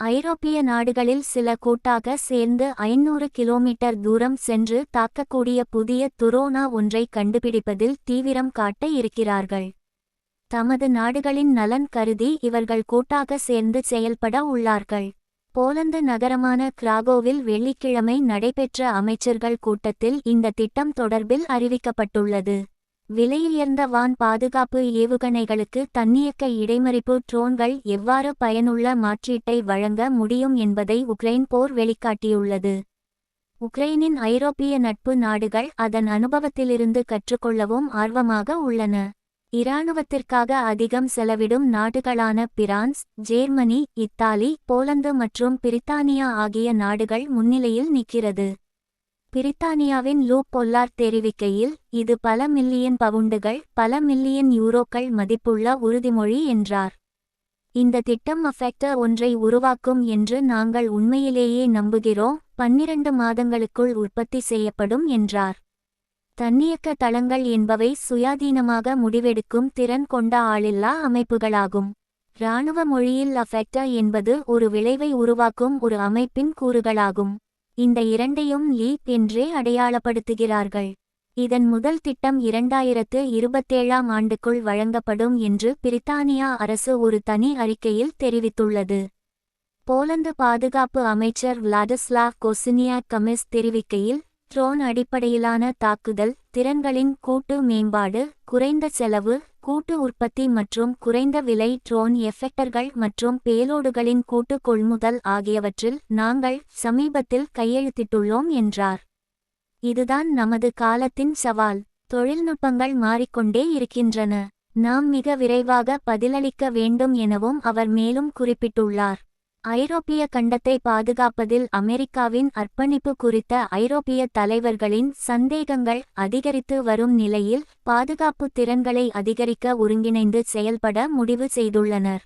ஐரோப்பிய நாடுகளில் சில கூட்டாக சேர்ந்து ஐநூறு கிலோமீட்டர் தூரம் சென்று தாக்கக்கூடிய புதிய துரோனா ஒன்றை கண்டுபிடிப்பதில் தீவிரம் காட்ட இருக்கிறார்கள். தமது நாடுகளின் நலன் கருதி இவர்கள் கூட்டாக சேர்ந்து செயல்பட உள்ளார்கள். போலந்து நகரமான கிராகோவில் வெள்ளிக்கிழமை நடைபெற்ற அமைச்சர்கள் கூட்டத்தில் இந்த திட்டம் தொடர்பில் அறிவிக்கப்பட்டுள்ளது. விலையுயர்ந்த வான் பாதுகாப்பு ஏவுகணைகளுக்கு தன்னியக்க இடைமறிப்பு ட்ரோன்கள் எவ்வாறு பயனுள்ள மாற்றீட்டை வழங்க முடியும் என்பதை உக்ரைன் போர் வெளிக்காட்டியுள்ளது. உக்ரைனின் ஐரோப்பிய நட்பு நாடுகள் அதன் அனுபவத்திலிருந்து கற்றுக்கொள்ளவும் ஆர்வமாக உள்ளன. இராணுவத்திற்காக அதிகம் செலவிடும் நாடுகளான பிரான்ஸ் ஜேர்மனி இத்தாலி போலந்து மற்றும் பிரித்தானியா ஆகிய நாடுகள் முன்னிலையில் நிற்கிறது. பிரித்தானியாவின் லூ பொல்லார் தெரிவிக்கையில் இது பல மில்லியன் பவுண்டுகள் பல மில்லியன் யூரோக்கள் மதிப்புள்ள உறுதிமொழி என்றார். இந்த திட்டம் அஃபெக்டர் ஒன்றை உருவாக்கும் என்று நாங்கள் உண்மையிலேயே நம்புகிறோம் பன்னிரண்டு மாதங்களுக்குள் உற்பத்தி செய்யப்படும் என்றார். தன்னியக்க தளங்கள் என்பவை சுயாதீனமாக முடிவெடுக்கும் திறன் கொண்ட ஆளில்லா அமைப்புகளாகும். இராணுவ மொழியில் அஃபெக்டா என்பது ஒரு விளைவை உருவாக்கும் ஒரு அமைப்பின் கூறுகளாகும். இந்த இரண்டையும் லீப் என்றே அடையாளப்படுத்துகிறார்கள். இதன் முதல் திட்டம் இரண்டாயிரத்து இருபத்தேழாம் ஆண்டுக்குள் வழங்கப்படும் என்று பிரித்தானியா அரசு ஒரு தனி அறிக்கையில் தெரிவித்துள்ளது. போலந்து பாதுகாப்பு அமைச்சர் விளாடிஸ்லாவ் கொசினியா கமிஸ் தெரிவிக்கையில் ட்ரோன் அடிப்படையிலான தாக்குதல் திறன்களின் கூட்டு மேம்பாடு குறைந்த செலவு கூட்டு உற்பத்தி மற்றும் குறைந்த விலை ட்ரோன் எஃபெக்டர்கள் மற்றும் பேலோடுகளின் கூட்டு கொள்முதல் ஆகியவற்றில் நாங்கள் சமீபத்தில் கையெழுத்திட்டுள்ளோம் என்றார். இதுதான் நமது காலத்தின் சவால். தொழில்நுட்பங்கள் மாறிக்கொண்டே இருக்கின்றன. நாம் மிக விரைவாக பதிலளிக்க வேண்டும் எனவும் அவர் மேலும் குறிப்பிட்டுள்ளார். ஐரோப்பிய கண்டத்தை பாதுகாப்பதில் அமெரிக்காவின் அர்ப்பணிப்பு குறித்த ஐரோப்பிய தலைவர்களின் சந்தேகங்கள் அதிகரித்து வரும் நிலையில் பாதுகாப்பு திறன்களை அதிகரிக்க ஒருங்கிணைந்து செயல்பட முடிவு செய்துள்ளனர்.